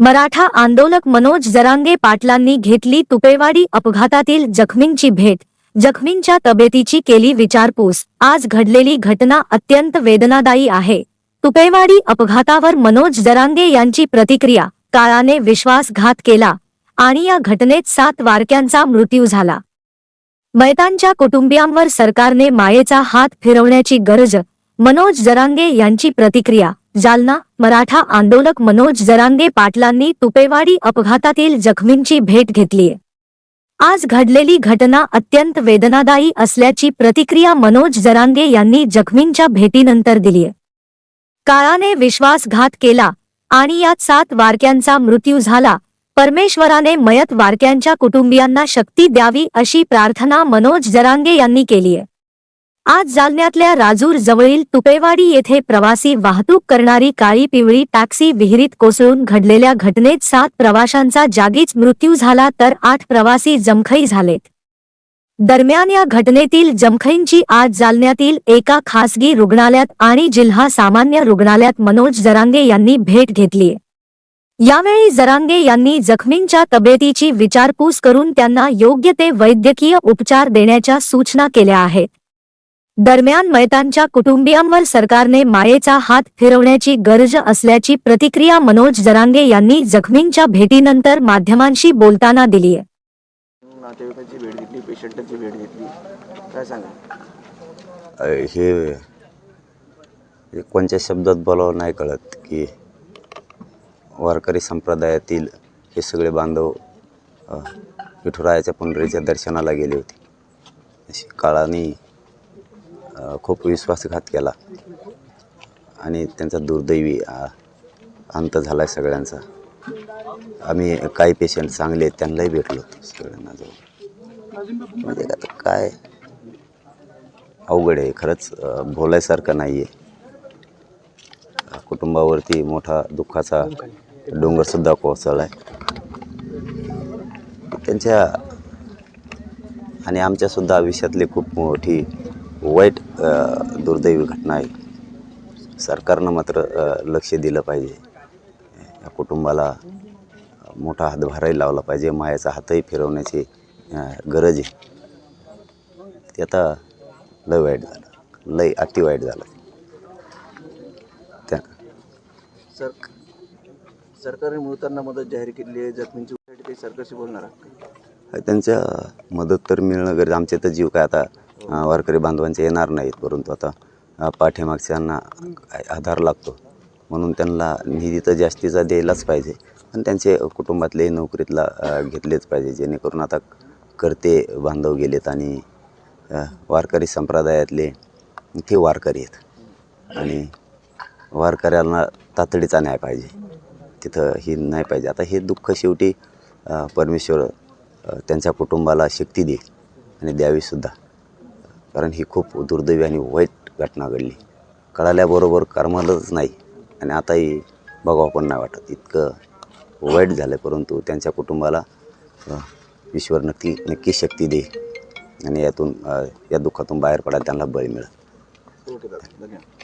मराठा आंदोलक मनोज जरांगे पाटलांनी घेतली तुपेवाडी अपघातातील जखमींची भेट. जखमींच्या तब्येतीची केली विचारपूस. आज घडलेली घटना अत्यंत वेदनादायी आहे. तुपेवाडी अपघातावर मनोज जरांगे यांची प्रतिक्रिया. काळाने विश्वासघात केला आणि या घटनेत सात वारक्यांचा मृत्यू झाला. मैतांच्या कुटुंबियांवर सरकारने मायेचा हात फिरवण्याची गरज. मनोज जरांगे यांची प्रतिक्रिया. जालना मराठा आंदोलक मनोज जरांगे पाटलांनी तुपेवाडी अपघातातील जखमींची भेट घेतलीय आज घडलेली घटना अत्यंत वेदनादायी असल्याची प्रतिक्रिया मनोज जरांगे यांनी जखमींच्या भेटीनंतर दिलीय काळाने विश्वासघात केला आणि यात सात वारक्यांचा मृत्यू झाला. परमेश्वराने मयत वारक्यांच्या कुटुंबियांना शक्ती द्यावी अशी प्रार्थना मनोज जरांगे यांनी केलीय आज जालन्यातल्या राजूर जवळील तुपेवाडी येथे प्रवासी वाहतूक करणारी काळी पिवळी टॅक्सी विहिरीत कोसळून घडलेल्या घटनेत सात प्रवाशांचा जागीच मृत्यू झाला तर आठ प्रवासी जमखई झालेत. दरम्यान या घटनेतील जमखईंची आज जालन्यातील एका खासगी रुग्णालयात आणि जिल्हा सामान्य रुग्णालयात मनोज जरांगे यांनी भेट घेतलीय यावेळी जरांगे यांनी जखमींच्या तब्येतीची विचारपूस करून त्यांना योग्य ते वैद्यकीय उपचार देण्याच्या सूचना केल्या आहेत. दरम्यान मैतांच्या कुटुंबियांवर सरकारने मायेचा हात फिरवण्याची गरज असल्याची प्रतिक्रिया मनोज जरांगे यांनी जखमींच्या भेटीनंतर माध्यमांशी बोलताना दिलीय नातेवाईकांची भेट घेतली पेशंटांची भेट घेतली. काय सांगा अ, हे हे कोणत्या शब्दात बोलावं नाही कळत की वारकरी संप्रदायातील हे सगळे बांधव विठुरायाच्या पुनरीच्या दर्शनाला गेले होते. अशी काळाने खूप विश्वासघात केला. आणि त्यांचा दुर्दैवी अंत झाला आहे सगळ्यांचा. आम्ही काही पेशंट चांगले आहेत त्यांनाही भेटलो होतो सगळ्यांना जाऊन. म्हणजे आता काय अवघड आहे. खरंच बोलायसारखं नाही आहे कुटुंबावरती मोठा दुःखाचा डोंगरसुद्धा कोसळला आहे त्यांच्या आणि आमच्यासुद्धा आयुष्यातली खूप मोठी वाईट दुर्दैवी घटना आहे. सरकारनं मात्र लक्ष दिलं पाहिजे. या कुटुंबाला मोठा हातभारही लावला पाहिजे. मायाचा हातही फिरवण्याची गरज आहे. ते आता लय वाईट झालं. लय अति वाईट झालं. त्या सर सरकारने मृतांना मदत जाहीर केली आहे. जखमींची सरकारशी बोलणार? त्यांच्या मदत तर मिळणं गरज आमचे तर जीव काय आता वारकरी बांधवांचे येणार नाहीत. परंतु आता पाठीमागच्यांना आधार लागतो. म्हणून त्यांना निधी तर जास्तीचा द्यायलाच पाहिजे. आणि त्यांचे कुटुंबातले नोकरीतला घेतलेच पाहिजे. जेणेकरून आता करते बांधव गेलेत आणि वारकरी संप्रदायातले ते वारकरी आहेत. आणि वारकऱ्यांना तातडीचा न्याय पाहिजे. तिथं ही नाही पाहिजे. आता हे दुःख शेवटी परमेश्वर त्यांच्या कुटुंबाला शक्ती देईल. आणि द्यावीसुद्धा कारण ही खूप दुर्दैवी आणि वाईट घटना घडली. कळाल्याबरोबर करमलंच नाही आणि आताही बघावं पण नाही वाटत. इतकं वाईट झालं परंतु त्यांच्या कुटुंबाला ईश्वर नक्की नक्की शक्ती दे आणि यातून या दुःखातून बाहेर पडायला त्यांना बळ मिळेल. ओके धन्यवाद.